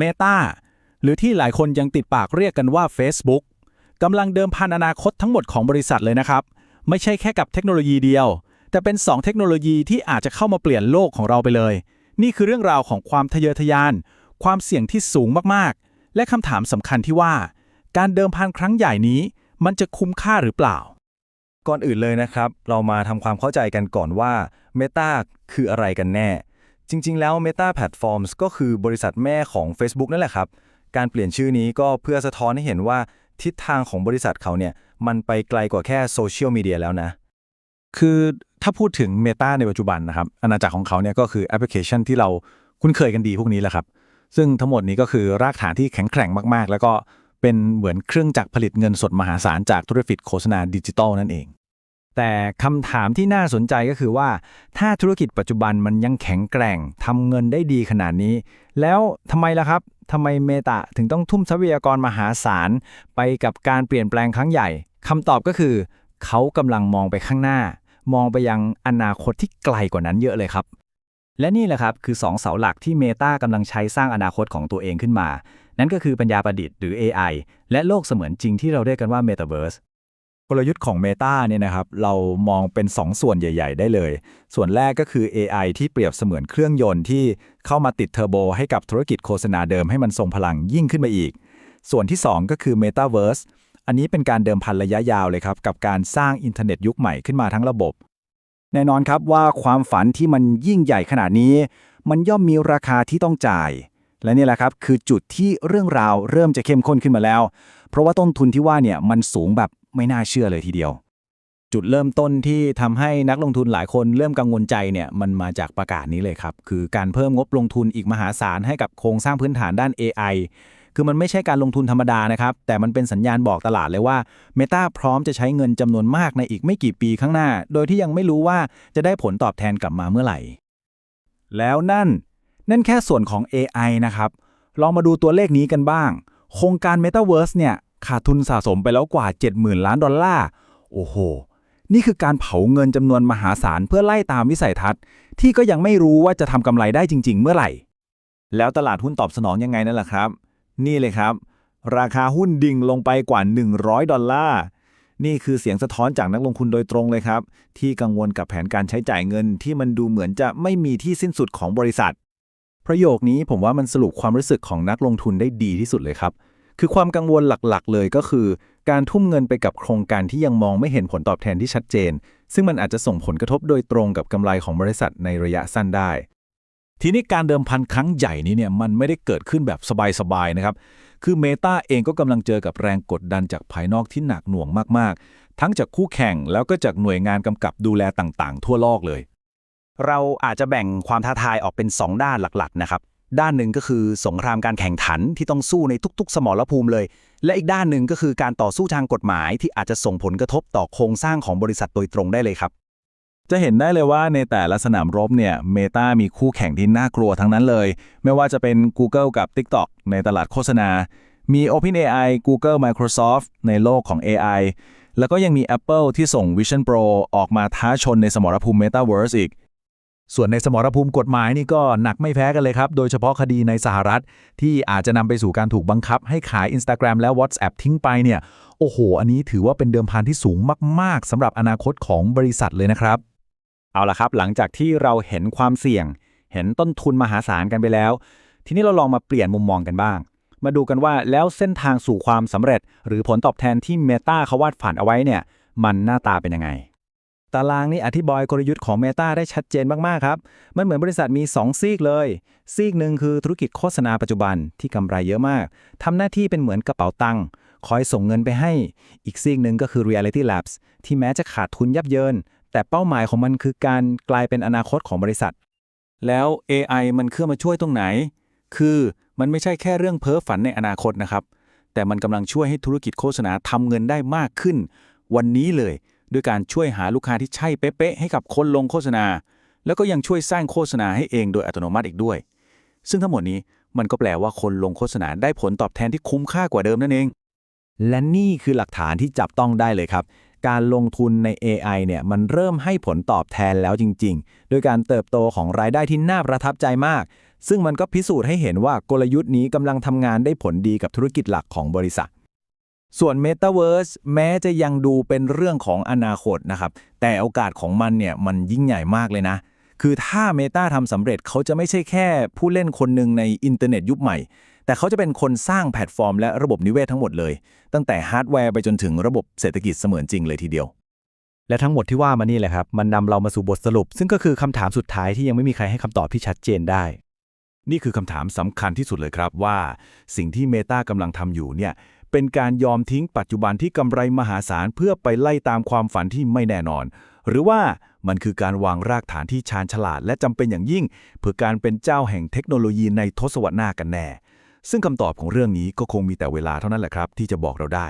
Meta หรือที่หลายคนยังติดปากเรียกกันว่า Facebook กำลังเดิมพันอนาคตทั้งหมดของบริษัทเลยนะครับ ไม่ใช่แค่กับเทคโนโลยีเดียว แต่เป็น 2 เทคโนโลยีที่อาจจะเข้ามาเปลี่ยนโลกของเราไปเลย นี่คือเรื่องราวของความทะเยอทะยาน ความเสี่ยงที่สูงมากๆ และคำถามสำคัญที่ว่า การเดิมพันครั้งใหญ่นี้ มันจะคุ้มค่าหรือเปล่า ก่อนอื่นเลยนะครับ เรามาทำความเข้าใจกันก่อนว่า Meta คืออะไรกันแน่ จริง ๆ แล้ว Meta Platforms ก็คือบริษัทแม่ของ Facebook นั่นแหละครับ การเปลี่ยนชื่อนี้ก็เพื่อสะท้อนให้เห็นว่าทิศทางของบริษัทเขาเนี่ย มันไปไกลกว่าแค่โซเชียลมีเดียแล้วนะ คือถ้าพูดถึง Meta ในปัจจุบันนะครับ อาณาจักรของเขาเนี่ยก็คือแอปพลิเคชันที่เราคุ้นเคยกันดีพวกนี้แหละครับ ซึ่งทั้งหมดนี้ก็คือรากฐานที่แข็งแกร่งมาก ๆ แล้วก็เป็นเหมือนเครื่องจักรผลิตเงินสดมหาศาลจากธุรกิจโฆษณาดิจิตอลนั่นเอง แต่คำถามที่น่าสนใจก็คือว่า ถ้าธุรกิจปัจจุบันมันยังแข็งแกร่งทำเงินได้ดีขนาดนี้ แล้วทำไมล่ะครับทำไมเมตาถึงต้องทุ่มทรัพยากรมหาศาล ไปกับการเปลี่ยนแปลงครั้งใหญ่คำตอบก็คือ เขากำลังมองไปข้างหน้า มองไปยังอนาคตที่ไกลกว่านั้นเยอะเลยครับ และนี่แหละครับคือ 2 เสาหลักที่ Meta กำลังใช้สร้างอนาคตของตัวเองขึ้นมา นั่นก็คือปัญญาประดิษฐ์หรือ AI และโลกเสมือนจริงที่เราเรียกกันว่า Metaverse กลยุทธ์ของ Meta เนี่ยนะครับเรามองเป็น 2 ส่วนใหญ่ ๆ ได้เลย ส่วนแรกก็คือ AI ที่เปรียบเสมือนเครื่องยนต์ที่เข้ามาติดเทอร์โบให้กับธุรกิจโฆษณาเดิมให้มันทรงพลังยิ่งขึ้นมาอีก ส่วนที่ 2 ก็คือ Metaverse อันนี้เป็นการเดิมพันระยะยาวเลยครับ กับการสร้างอินเทอร์เน็ตยุคใหม่ขึ้นมาทั้งระบบ แน่นอนครับว่าความฝันที่มันยิ่งใหญ่ขนาดนี้ มันย่อมมีราคาที่ต้องจ่าย และนี่แหละครับคือจุดที่เรื่องราวเริ่มจะเข้มข้นขึ้นมาแล้ว เพราะว่าต้นทุนที่ว่าเนี่ยมันสูงแบบไม่น่าเชื่อเลยทีเดียว จุดเริ่มต้นที่ทำให้นักลงทุนหลายคนเริ่มกังวลใจเนี่ยมันมาจากประกาศนี้เลยครับ คือการเพิ่มงบลงทุนอีกมหาศาลให้กับโครงสร้างพื้นฐานด้าน AI คือมันไม่ใช่การลงทุนธรรมดานะครับ แต่มันเป็นสัญญาณบอกตลาดเลยว่า Meta พร้อมจะใช้เงินจำนวนมากในอีกไม่กี่ปีข้างหน้า โดยที่ยังไม่รู้ว่าจะได้ผลตอบแทนกลับมาเมื่อไหร่ แล้วนั่น นั่นแค่ส่วนของ AI นะครับ ลองมาดูตัวเลขนี้กันบ้าง โครงการ Metaverse เนี่ย ขาดทุนสะสมไปแล้วกว่า 70,000 ล้านดอลลาร์ โอ้โห นี่คือการเผาเงินจำนวนมหาศาลเพื่อไล่ตามวิสัยทัศน์ ที่ก็ยังไม่รู้ว่าจะทำกำไรได้จริง ๆ เมื่อไหร่ แล้วตลาดหุ้นตอบสนองยังไงนั่นแหละครับ นี่เลยครับ ราคาหุ้นดิ่งลงไปกว่า 100 ดอลลาร์ นี่คือเสียงสะท้อนจากนักลงทุนโดยตรงเลยครับ ที่กังวลกับแผนการใช้จ่ายเงินที่มันดูเหมือนจะไม่มีที่สิ้นสุดของบริษัท ประโยคนี้ผมว่ามันสรุปความรู้สึกของนักลงทุนได้ดีที่สุดเลยครับ คือความกังวลหลักๆ เลยก็คือ การทุ่มเงินไปกับโครงการที่ยังมองไม่เห็นผลตอบแทนที่ชัดเจน ซึ่งมันอาจจะส่งผลกระทบโดยตรงกับกำไรของบริษัทในระยะสั้นได้ ทีนี้การเดิมพันครั้งใหญ่นี้เนี่ยมันไม่ได้เกิดขึ้นแบบสบายๆนะครับ คือ Meta เองก็กำลังเจอกับแรงกดดันจากภายนอกที่หนักหน่วงมากๆ ทั้งจากคู่แข่งแล้วก็จากหน่วยงานกำกับดูแลต่างๆ ทั่วโลกเลย เราอาจจะแบ่งความท้าทายออกเป็น 2 ด้านหลักๆนะครับ ด้านหนึ่งก็คือสงครามการแข่งขันที่ต้องสู้ในทุก ๆ สมรภูมิเลย และอีกด้านหนึ่งก็คือการต่อสู้ทางกฎหมายที่อาจจะส่งผลกระทบต่อโครงสร้างของบริษัทโดยตรงได้เลยครับ จะเห็นได้เลยว่าในแต่ละสนามรบเนี่ย Meta มีคู่แข่งที่น่ากลัวทั้งนั้นเลย ไม่ว่าจะเป็น Google กับ TikTok ในตลาดโฆษณา มี OpenAI Google Microsoft ในโลกของ AI แล้วก็ยังมี Apple ที่ส่ง Vision Pro ออกมาท้าชนในสมรภูมิ Metaverse อีก ส่วนในสมรภูมิกฎหมายนี่ก็หนักไม่แพ้กันเลยครับ โดยเฉพาะคดีในสหรัฐ ที่อาจจะนำไปสู่การถูกบังคับ ให้ขาย Instagram และ WhatsApp ทิ้งไปเนี่ย โอ้โห อันนี้ถือว่าเป็นเดิมพันที่สูงมาก ๆสำหรับอนาคตของบริษัทเลยนะครับ เอาละครับ หลังจากที่เราเห็นความเสี่ยง เห็นต้นทุนมหาศาลกันไปแล้ว ทีนี้เราลองมาเปลี่ยนมุมมองกันบ้าง มาดูกันว่าแล้วเส้นทางสู่ความสำเร็จ หรือผลตอบแทนที่ Meta เขาวาดฝันเอาไว้เนี่ย มันหน้าตาเป็นยังไง ตารางนี้อธิบายกลยุทธ์ของ Meta ได้ชัดเจนมาก ๆ ครับ มันเหมือนบริษัทมี 2 ซีกเลย ซีกหนึ่งคือธุรกิจโฆษณาปัจจุบันที่กำไรเยอะมาก ทำหน้าที่เป็นเหมือนกระเป๋าตังค์คอยส่งเงินไปให้ อีกซีกหนึ่งก็คือ Reality Labs ที่แม้จะขาดทุนยับเยิน แต่เป้าหมายของมันคือการกลายเป็นอนาคตของบริษัท แล้ว AI มันเข้ามาช่วยตรงไหน คือมันไม่ใช่แค่เรื่องเพ้อฝันในอนาคตนะครับ แต่มันกำลังช่วยให้ธุรกิจโฆษณาทำเงินได้มากขึ้น วันนี้เลย ด้วยการช่วยหาลูกค้าที่ใช่เป๊ะๆให้กับคนลงโฆษณา แล้วก็ยังช่วยสร้างโฆษณาให้เองโดยอัตโนมัติอีกด้วย ซึ่งทั้งหมดนี้มันก็แปลว่าคนลงโฆษณาได้ผลตอบแทนที่คุ้มค่ากว่าเดิมนั่นเอง และนี่คือหลักฐานที่จับต้องได้เลยครับ การลงทุนใน AI เนี่ยมันเริ่มให้ผลตอบแทนแล้วจริง ๆ โดยการเติบโตของรายได้ที่น่าประทับใจมาก ซึ่งมันก็พิสูจน์ให้เห็นว่ากลยุทธ์นี้กำลังทำงานได้ผลดีกับธุรกิจหลักของบริษัท ส่วน Metaverse แม้จะยังดูเป็นเรื่องของอนาคตนะครับ แต่โอกาสของมันเนี่ยมันยิ่งใหญ่มากเลยนะ คือถ้า Meta ทำสำเร็จเขาจะไม่ใช่แค่ผู้เล่นคนหนึ่งในอินเทอร์เน็ตยุคใหม่ แต่เขาจะเป็นคนสร้างแพลตฟอร์มและระบบนิเวศทั้งหมดเลย ตั้งแต่ฮาร์ดแวร์ไปจนถึงระบบเศรษฐกิจเสมือนจริงเลยทีเดียว และทั้งหมดที่ว่ามานี่แหละครับ มันนำเรามาสู่บทสรุป ซึ่งก็คือคำถามสุดท้ายที่ยังไม่มีใครให้คำตอบที่ชัดเจนได้ นี่คือคำถามสำคัญที่สุดเลยครับว่า สิ่งที่ Meta กำลังทำอยู่เนี่ย เป็นการยอมทิ้งปัจจุบันที่กำไรมหาศาลเพื่อไปไล่ตามความฝันที่ไม่แน่นอน หรือว่ามันคือการวางรากฐานที่ชาญฉลาดและจำเป็นอย่างยิ่ง เพื่อการเป็นเจ้าแห่งเทคโนโลยีในทศวรรษหน้ากันแน่ ซึ่งคำตอบของเรื่องนี้ก็คงมีแต่เวลาเท่านั้นแหละครับ ที่จะบอกเราได้